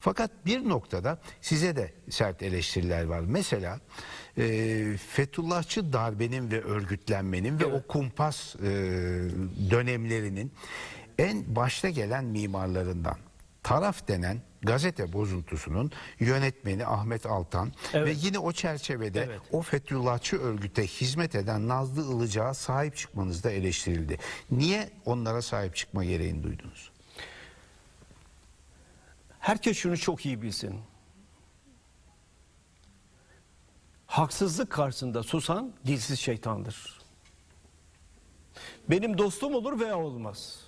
Fakat bir noktada size de sert eleştiriler var. Mesela e, Fethullahçı darbenin ve örgütlenmenin ve o kumpas e, dönemlerinin en başta gelen mimarlarından taraf denen gazete bozuntusunun yönetmeni Ahmet Altan Evet. ve yine o çerçevede Evet. o Fethullahçı örgüte hizmet eden Nazlı Ilıcak'a sahip çıkmanız da eleştirildi. Niye onlara sahip çıkma gereğini duydunuz? Herkes şunu çok iyi bilsin. Haksızlık karşısında susan dilsiz şeytandır. Benim dostum olur veya olmaz.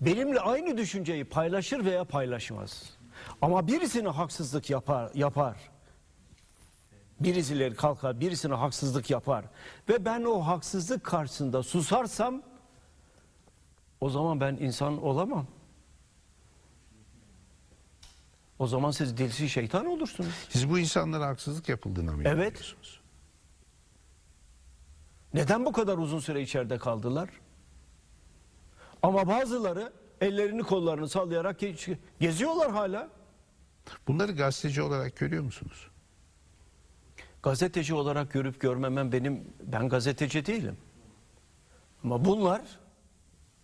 Benimle aynı düşünceyi paylaşır veya paylaşmaz. Ama birisine haksızlık yapar, yapar. Birisileri kalkar, birisine haksızlık yapar. Ve ben o haksızlık karşısında susarsam o zaman ben insan olamam. O zaman siz dilsiz şeytan olursunuz. Siz bu insanlara haksızlık yapıldığına mı Evet. inanıyorsunuz? Neden bu kadar uzun süre içeride kaldılar? Ama bazıları ellerini kollarını sallayarak ge- geziyorlar hala. Bunları gazeteci olarak görüyor musunuz? Gazeteci olarak görüp görmemem benim ben gazeteci değilim. Ama bunlar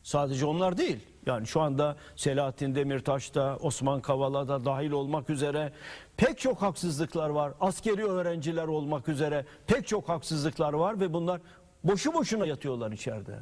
sadece onlar değil. Yani şu anda Selahattin Demirtaş da Osman Kavala da dahil olmak üzere pek çok haksızlıklar var. Askeri öğrenciler olmak üzere pek çok haksızlıklar var ve bunlar boşu boşuna yatıyorlar içeride.